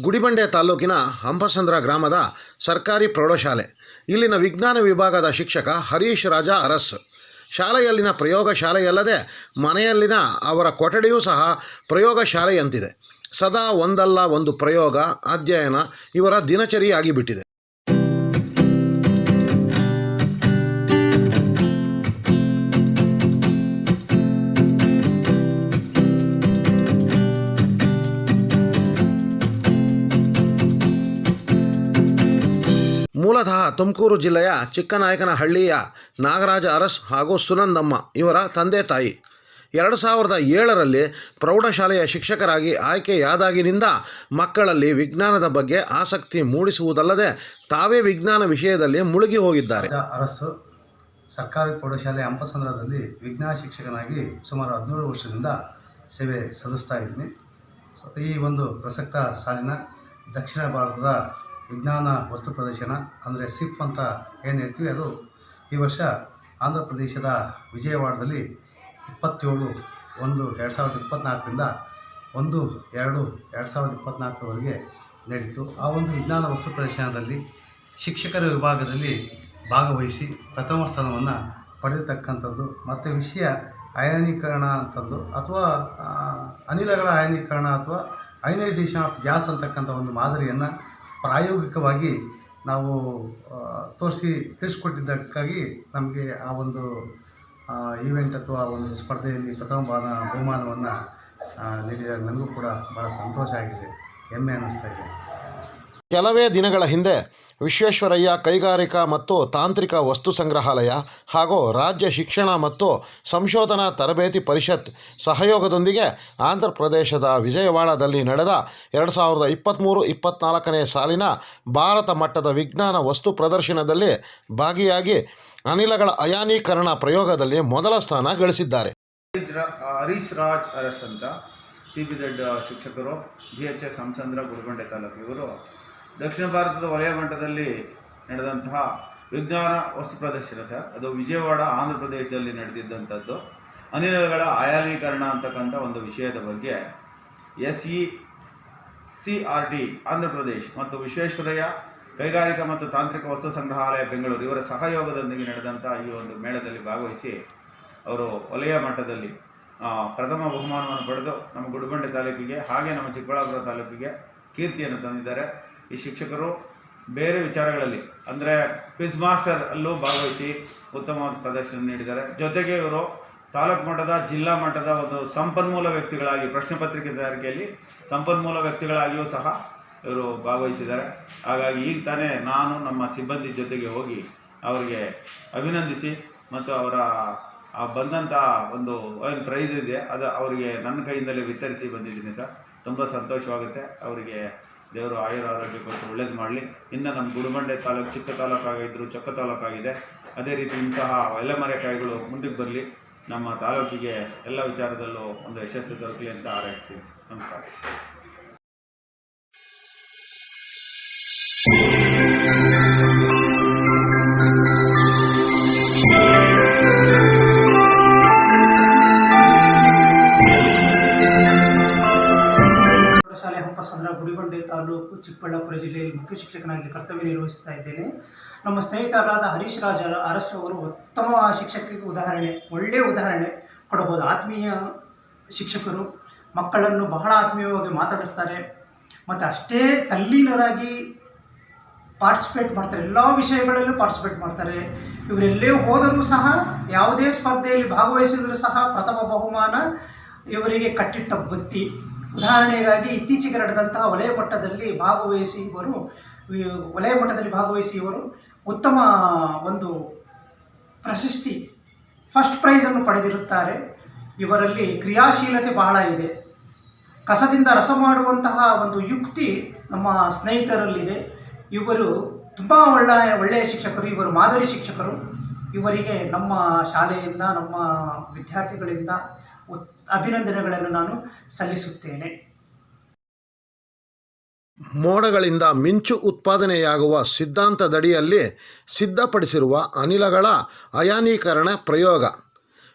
ಗುಡಿಬಂಡೆ ತಾಲೂಕಿನ ಹಂಪಸಂದ್ರ ಗ್ರಾಮದ ಸರ್ಕಾರಿ ಪ್ರೌಢಶಾಲೆ. ಇಲ್ಲಿನ ವಿಜ್ಞಾನ ವಿಭಾಗದ ಶಿಕ್ಷಕ ಹರೀಶ್ ರಾಜ ಅರಸ್. ಶಾಲೆಯಲ್ಲಿನ ಪ್ರಯೋಗಶಾಲೆಯಲ್ಲದೆ ಮನೆಯಲ್ಲಿನ ಅವರ ಕೊಠಡಿಯೂ ಸಹ ಪ್ರಯೋಗಶಾಲೆಯಂತಿದೆ. ಸದಾ ಒಂದಲ್ಲ ಒಂದು ಪ್ರಯೋಗ, ಅಧ್ಯಯನ ಇವರ ದಿನಚರಿಯಾಗಿ ಮೂಲತಃ ತುಮಕೂರು ಜಿಲ್ಲೆಯ ಚಿಕ್ಕನಾಯಕನಹಳ್ಳಿಯ ನಾಗರಾಜ ಅರಸ್ ಹಾಗೂ ಸುನಂದಮ್ಮ ಇವರ ತಂದೆ ತಾಯಿ. ಎರಡು ಸಾವಿರದ ಏಳರಲ್ಲಿ ಪ್ರೌಢಶಾಲೆಯ ಶಿಕ್ಷಕರಾಗಿ ಆಯ್ಕೆಯಾದಾಗಿನಿಂದ ಮಕ್ಕಳಲ್ಲಿ ವಿಜ್ಞಾನದ ಬಗ್ಗೆ ಆಸಕ್ತಿ ಮೂಡಿಸುವುದಲ್ಲದೆ ತಾವೇ ವಿಜ್ಞಾನ ವಿಷಯದಲ್ಲಿ ಮುಳುಗಿ ಹೋಗಿದ್ದಾರೆ. ಅರಸು ಸರ್ಕಾರಿ ಪ್ರೌಢಶಾಲೆ ಅಂಪಸಂದ್ರದಲ್ಲಿ ವಿಜ್ಞಾನ ಶಿಕ್ಷಕನಾಗಿ ಸುಮಾರು ಹದಿನೇಳು ವರ್ಷದಿಂದ ಸೇವೆ ಸಲ್ಲಿಸ್ತಾ ಇದ್ದೀನಿ. ಈ ಒಂದು ಪ್ರಸಕ್ತ ಸಾಲಿನ ದಕ್ಷಿಣ ಭಾರತದ ವಿಜ್ಞಾನ ವಸ್ತು ಪ್ರದರ್ಶನ ಅಂದರೆ ಸಿಫ್ ಅಂತ ಏನು ಹೇಳ್ತೀವಿ ಅದು? ಈ ವರ್ಷ ಆಂಧ್ರ ಪ್ರದೇಶದ ವಿಜಯವಾಡದಲ್ಲಿ ಇಪ್ಪತ್ತೇಳು ಒಂದು ಎರಡು ಸಾವಿರದ ಇಪ್ಪತ್ತ್ನಾಲ್ಕರಿಂದ ಒಂದು ಎರಡು ಎರಡು ಸಾವಿರದ ಇಪ್ಪತ್ತ್ನಾಲ್ಕರವರೆಗೆ ನಡೀತು. ಆ ಒಂದು ವಿಜ್ಞಾನ ವಸ್ತು ಪ್ರದರ್ಶನದಲ್ಲಿ ಶಿಕ್ಷಕರ ವಿಭಾಗದಲ್ಲಿ ಭಾಗವಹಿಸಿ ಪ್ರಥಮ ಸ್ಥಾನವನ್ನು ಪಡೆದಿರ್ತಕ್ಕಂಥದ್ದು. ಮತ್ತು ವಿಷಯ ಅಯಾನೀಕರಣ ಅಂತದ್ದು ಅಥವಾ ಅನಿಲಗಳ ಅಯಾನೀಕರಣ ಅಥವಾ ಅಯನೈಸೇಷನ್ ಆಫ್ ಗ್ಯಾಸ್ ಅಂತಕ್ಕಂಥ ಒಂದು ಮಾದರಿಯನ್ನು ಪ್ರಾಯೋಗಿಕವಾಗಿ ನಾವು ಆ, ತೋರಿಸಿ ತಿಳಿಸ್ಕೊಟ್ಟಿದ್ದಕ್ಕಾಗಿ ನಮಗೆ ಆ ಒಂದು ಈವೆಂಟ್ ಅಥವಾ ಒಂದು ಸ್ಪರ್ಧೆಯಲ್ಲಿ ಪ್ರಥಮ ಬಾನ ಬಹುಮಾನವನ್ನು ನೀಡಿದಾಗ ನನಗೂ ಕೂಡ ಭಾಳ ಸಂತೋಷ ಆಗಿದೆ ಹೆಮ್ಮೆ ಅನ್ನಿಸ್ತಾ ಇದೆ. ಕೆಲವೇ ದಿನಗಳ ಹಿಂದೆ ವಿಶ್ವೇಶ್ವರಯ್ಯ ಕೈಗಾರಿಕಾ ಮತ್ತು ತಾಂತ್ರಿಕ ವಸ್ತು ಸಂಗ್ರಹಾಲಯ ಹಾಗೂ ರಾಜ್ಯ ಶಿಕ್ಷಣ ಮತ್ತು ಸಂಶೋಧನಾ ತರಬೇತಿ ಪರಿಷತ್ ಸಹಯೋಗದೊಂದಿಗೆ ಆಂಧ್ರ ಪ್ರದೇಶದ ವಿಜಯವಾಡದಲ್ಲಿ ನಡೆದ ಎರಡು ಸಾವಿರದ ಇಪ್ಪತ್ತ್ಮೂರು ಇಪ್ಪತ್ತ್ನಾಲ್ಕನೇ ಸಾಲಿನ ಭಾರತ ಮಟ್ಟದ ವಿಜ್ಞಾನ ವಸ್ತು ಪ್ರದರ್ಶನದಲ್ಲಿ ಭಾಗಿಯಾಗಿ ಅನಿಲಗಳ ಅಯಾನೀಕರಣ ಪ್ರಯೋಗದಲ್ಲಿ ಮೊದಲ ಸ್ಥಾನ ಗಳಿಸಿದ್ದಾರೆ. ಹರೀಶ್ ರಾಜ್ ಅರಸ್ ಅಂತ, ಸಿ ಬಿ ದೊಡ್ಡ ಶಿಕ್ಷಕರು, ಜಿ ಎಚ್ ಎಸ್ ಗುರುಗೊಂಡೆ ತಾಲೂಕು ಇವರು ದಕ್ಷಿಣ ಭಾರತದ ವಲಯ ಮಟ್ಟದಲ್ಲಿ ನಡೆದಂತಹ ವಿಜ್ಞಾನ ವಸ್ತು ಪ್ರದರ್ಶನ ಸರ್. ಅದು ವಿಜಯವಾಡ, ಆಂಧ್ರ ಪ್ರದೇಶದಲ್ಲಿ ನಡೆದಿದ್ದಂಥದ್ದು. ಅನಿಲಗಳ ಅಯಾನೀಕರಣ ಅಂತಕ್ಕಂಥ ಒಂದು ವಿಷಯದ ಬಗ್ಗೆ S E C R T Andhra Pradesh ಮತ್ತು ವಿಶ್ವೇಶ್ವರಯ್ಯ ಕೈಗಾರಿಕಾ ಮತ್ತು ತಾಂತ್ರಿಕ ವಸ್ತು ಸಂಗ್ರಹಾಲಯ ಬೆಂಗಳೂರು ಇವರ ಸಹಯೋಗದೊಂದಿಗೆ ನಡೆದಂಥ ಈ ಒಂದು ಮೇಳದಲ್ಲಿ ಭಾಗವಹಿಸಿ ಅವರು ವಲಯ ಮಟ್ಟದಲ್ಲಿ ಪ್ರಥಮ ಬಹುಮಾನವನ್ನು ಪಡೆದು ನಮ್ಮ ಗುಡಿಬಂಡೆ ತಾಲೂಕಿಗೆ ಹಾಗೆ ನಮ್ಮ ಚಿಕ್ಕಬಳ್ಳಾಪುರ ತಾಲೂಕಿಗೆ ಕೀರ್ತಿಯನ್ನು ತಂದಿದ್ದಾರೆ. ಈ ಶಿಕ್ಷಕರು ಬೇರೆ ವಿಚಾರಗಳಲ್ಲಿ, ಅಂದರೆ ಕ್ವಿಜ್ ಮಾಸ್ಟರ್ ಅಲ್ಲೂ ಭಾಗವಹಿಸಿ ಉತ್ತಮವಾದ ಪ್ರದರ್ಶನ ನೀಡಿದ್ದಾರೆ. ಜೊತೆಗೆ ಇವರು ತಾಲೂಕು ಮಟ್ಟದ, ಜಿಲ್ಲಾ ಮಟ್ಟದ ಒಂದು ಸಂಪನ್ಮೂಲ ವ್ಯಕ್ತಿಗಳಾಗಿ, ಪ್ರಶ್ನೆ ಪತ್ರಿಕೆ ತಯಾರಿಕೆಯಲ್ಲಿ ಸಂಪನ್ಮೂಲ ವ್ಯಕ್ತಿಗಳಾಗಿಯೂ ಸಹ ಇವರು ಭಾಗವಹಿಸಿದ್ದಾರೆ. ಹಾಗಾಗಿ ಈಗ ತಾನೇ ನಾನು ನಮ್ಮ ಸಿಬ್ಬಂದಿ ಜೊತೆಗೆ ಹೋಗಿ ಅವರಿಗೆ ಅಭಿನಂದಿಸಿ ಮತ್ತು ಅವರ ಬಂದಂಥ ಒಂದು ಏನು ಪ್ರೈಸ್ ಇದೆ, ಅದು ಅವರಿಗೆ ನನ್ನ ಕೈಯಿಂದಲೇ ವಿತರಿಸಿ ಬಂದಿದ್ದೀನಿ ಸರ್. ತುಂಬ ಸಂತೋಷವಾಗುತ್ತೆ. ಅವರಿಗೆ ದೇವರು ಆಯುರ ಆರೋಗ್ಯ ಕೊಟ್ಟು ಒಳ್ಳೇದು ಮಾಡಲಿ. ಇನ್ನು ನಮ್ಮ ಗುರುಮಂಡೆ ತಾಲೂಕು, ಚಿಕ್ಕ ತಾಲೂಕಾಗಿದ್ದರೂ ಚೊಕ್ಕ ತಾಲೂಕಾಗಿದೆ. ಅದೇ ರೀತಿ ಇಂತಹ ಎಲೆಮರೆಕಾಯಿಗಳು ಮುಂದಕ್ಕೆ ಬರಲಿ. ನಮ್ಮ ತಾಲೂಕಿಗೆ ಎಲ್ಲ ವಿಚಾರದಲ್ಲೂ ಒಂದು ಯಶಸ್ಸು ದೊರಕಲಿ ಅಂತ ಹಾರೈಸ್ತೀನಿ. ನಮಸ್ಕಾರ. ಮುಖ್ಯ ಶಿಕ್ಷಕನಾಗಿ ಕರ್ತವ್ಯ ನಿರ್ವಹಿಸ್ತಾ ಇದ್ದೇನೆ. ನಮ್ಮ ಸ್ನೇಹಿತರಾದ ಹರೀಶ್ ರಾಜ ಅರಸ್ರವರು ಉತ್ತಮ ಶಿಕ್ಷಕರಿಗೆ ಉದಾಹರಣೆ ಒಳ್ಳೆಯ ಉದಾಹರಣೆ ಕೊಡಬಹುದು. ಆತ್ಮೀಯ ಶಿಕ್ಷಕರು ಮಕ್ಕಳನ್ನು ಬಹಳ ಆತ್ಮೀಯವಾಗಿ ಮಾತಾಡಿಸ್ತಾರೆ. ಮತ್ತು ಅಷ್ಟೇ ತಲ್ಲೀನರಾಗಿ ಪಾರ್ಟಿಸಿಪೇಟ್ ಮಾಡ್ತಾರೆ. ಎಲ್ಲ ವಿಷಯಗಳಲ್ಲೂ ಪಾರ್ಟಿಸಿಪೇಟ್ ಮಾಡ್ತಾರೆ. ಇವರೆಲ್ಲೇ ಹೋದರೂ ಸಹ, ಯಾವುದೇ ಸ್ಪರ್ಧೆಯಲ್ಲಿ ಭಾಗವಹಿಸಿದರೂ ಸಹ ಪ್ರಥಮ ಬಹುಮಾನ ಇವರಿಗೆ ಕಟ್ಟಿಟ್ಟ ಬುತ್ತಿ. ಉದಾಹರಣೆಗಾಗಿ ಇತ್ತೀಚೆಗೆ ನಡೆದಂತಹ ವಲಯ ಮಟ್ಟದಲ್ಲಿ ಭಾಗವಹಿಸಿ ಇವರು ವಲಯ ಮಟ್ಟದಲ್ಲಿ ಭಾಗವಹಿಸಿ ಇವರು ಉತ್ತಮ ಒಂದು ಪ್ರಶಸ್ತಿ ಫಸ್ಟ್ ಪ್ರೈಸನ್ನು ಪಡೆದಿರುತ್ತಾರೆ. ಇವರಲ್ಲಿ ಕ್ರಿಯಾಶೀಲತೆ ಬಹಳ ಇದೆ. ಕಸದಿಂದ ರಸ ಮಾಡುವಂತಹ ಒಂದು ಯುಕ್ತಿ ನಮ್ಮ ಸ್ನೇಹಿತರಲ್ಲಿದೆ. ಇವರು ತುಂಬ ಒಳ್ಳೆಯ ಒಳ್ಳೆಯ ಶಿಕ್ಷಕರು, ಇವರು ಮಾದರಿ ಶಿಕ್ಷಕರು. ಇವರಿಗೆ ನಮ್ಮ ಶಾಲೆಯಿಂದ ನಮ್ಮ ವಿದ್ಯಾರ್ಥಿಗಳಿಂದ ಉತ್ ಅಭಿನಂದನೆಗಳನ್ನು ನಾನು ಸಲ್ಲಿಸುತ್ತೇನೆ. ಮೋಡಗಳಿಂದ ಮಿಂಚು ಉತ್ಪಾದನೆಯಾಗುವ ಸಿದ್ಧಾಂತದಡಿಯಲ್ಲಿ ಸಿದ್ಧಪಡಿಸಿರುವ ಅನಿಲಗಳ ಅಯಾನೀಕರಣ ಪ್ರಯೋಗ.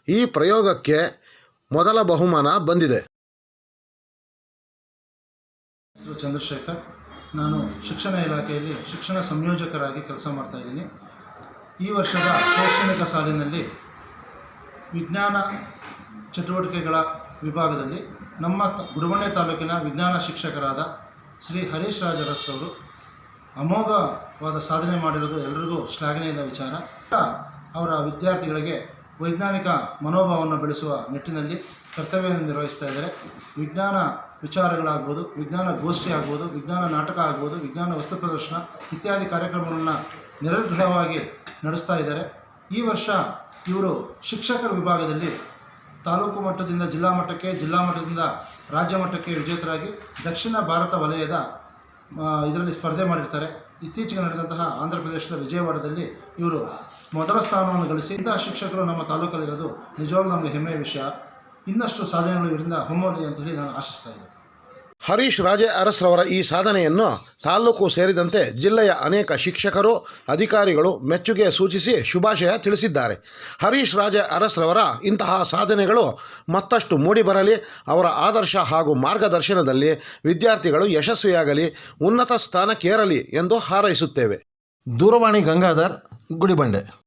ಈ ಪ್ರಯೋಗಕ್ಕೆ ಮೊದಲ ಬಹುಮಾನ ಬಂದಿದೆ. ಚಂದ್ರಶೇಖರ್. ನಾನು ಶಿಕ್ಷಣ ಇಲಾಖೆಯಲ್ಲಿ ಶಿಕ್ಷಣ ಸಂಯೋಜಕರಾಗಿ ಕೆಲಸ ಮಾಡ್ತಾ ಇದ್ದೀನಿ. ಈ ವರ್ಷದ ಶೈಕ್ಷಣಿಕ ಸಾಲಿನಲ್ಲಿ ವಿಜ್ಞಾನ ಚಟುವಟಿಕೆಗಳ ವಿಭಾಗದಲ್ಲಿ ನಮ್ಮ ಗುಡಿಬಂಡೆ ತಾಲೂಕಿನ ವಿಜ್ಞಾನ ಶಿಕ್ಷಕರಾದ ಶ್ರೀ ಹರೀಶ್ ರಾಜರಸ್ರವರು ಅಮೋಘವಾದ ಸಾಧನೆ ಮಾಡಿರೋದು ಎಲ್ಲರಿಗೂ ಶ್ಲಾಘನೀಯದ ವಿಚಾರ. ಅವರ ವಿದ್ಯಾರ್ಥಿಗಳಿಗೆ ವೈಜ್ಞಾನಿಕ ಮನೋಭಾವವನ್ನು ಬೆಳೆಸುವ ನಿಟ್ಟಿನಲ್ಲಿ ಕರ್ತವ್ಯವನ್ನು ನಿರ್ವಹಿಸ್ತಾ ಇದ್ದಾರೆ. ವಿಜ್ಞಾನ ವಿಚಾರಗಳಾಗ್ಬೋದು, ವಿಜ್ಞಾನ ಗೋಷ್ಠಿ ಆಗ್ಬೋದು, ವಿಜ್ಞಾನ ನಾಟಕ ಆಗ್ಬೋದು, ವಿಜ್ಞಾನ ವಸ್ತು ಪ್ರದರ್ಶನ ಇತ್ಯಾದಿ ಕಾರ್ಯಕ್ರಮಗಳನ್ನು ನಿರರ್ಘವಾಗಿ ನಡೆಸ್ತಾ ಇದ್ದಾರೆ. ಈ ವರ್ಷ ಇವರು ಶಿಕ್ಷಕರ ವಿಭಾಗದಲ್ಲಿ ತಾಲೂಕು ಮಟ್ಟದಿಂದ ಜಿಲ್ಲಾ ಮಟ್ಟಕ್ಕೆ, ಜಿಲ್ಲಾ ಮಟ್ಟದಿಂದ ರಾಜ್ಯ ಮಟ್ಟಕ್ಕೆ ವಿಜೇತರಾಗಿ ದಕ್ಷಿಣ ಭಾರತ ವಲಯದ ಇದರಲ್ಲಿ ಸ್ಪರ್ಧೆ ಮಾಡಿರ್ತಾರೆ. ಇತ್ತೀಚೆಗೆ ನಡೆದಂತಹ ಆಂಧ್ರ ಪ್ರದೇಶದ ವಿಜಯವಾಡದಲ್ಲಿ ಇವರು ಮೊದಲ ಸ್ಥಾನವನ್ನು ಗಳಿಸಿ, ಇಂತಹ ಶಿಕ್ಷಕರು ನಮ್ಮ ತಾಲೂಕಲ್ಲಿರೋದು ನಿಜವಾಗ್ಲೂ ನಮಗೆ ಹೆಮ್ಮೆಯ ವಿಷಯ. ಇನ್ನಷ್ಟು ಸಾಧನೆಗಳು ಇವರಿಂದ ಹೊಮ್ಮಲಿ ಅಂತ ಹೇಳಿ ನಾನು ಆಶಿಸ್ತಾ ಇದ್ದೀನಿ. ಹರೀಶ್ ರಾಜೇ ಅರಸ್ರವರ ಈ ಸಾಧನೆಯನ್ನು ತಾಲ್ಲೂಕು ಸೇರಿದಂತೆ ಜಿಲ್ಲೆಯ ಅನೇಕ ಶಿಕ್ಷಕರು, ಅಧಿಕಾರಿಗಳು ಮೆಚ್ಚುಗೆ ಸೂಚಿಸಿ ಶುಭಾಶಯ ತಿಳಿಸಿದ್ದಾರೆ. ಹರೀಶ್ ರಾಜೇ ಅರಸ್ರವರ ಇಂತಹ ಸಾಧನೆಗಳು ಮತ್ತಷ್ಟು ಮೂಡಿಬರಲಿ, ಅವರ ಆದರ್ಶ ಹಾಗೂ ಮಾರ್ಗದರ್ಶನದಲ್ಲಿ ವಿದ್ಯಾರ್ಥಿಗಳು ಯಶಸ್ವಿಯಾಗಲಿ, ಉನ್ನತ ಸ್ಥಾನಕ್ಕೇರಲಿ ಎಂದು ಹಾರೈಸುತ್ತೇವೆ. ದೂರವಾಣಿ ಗಂಗಾಧರ್, ಗುಡಿಬಂಡೆ.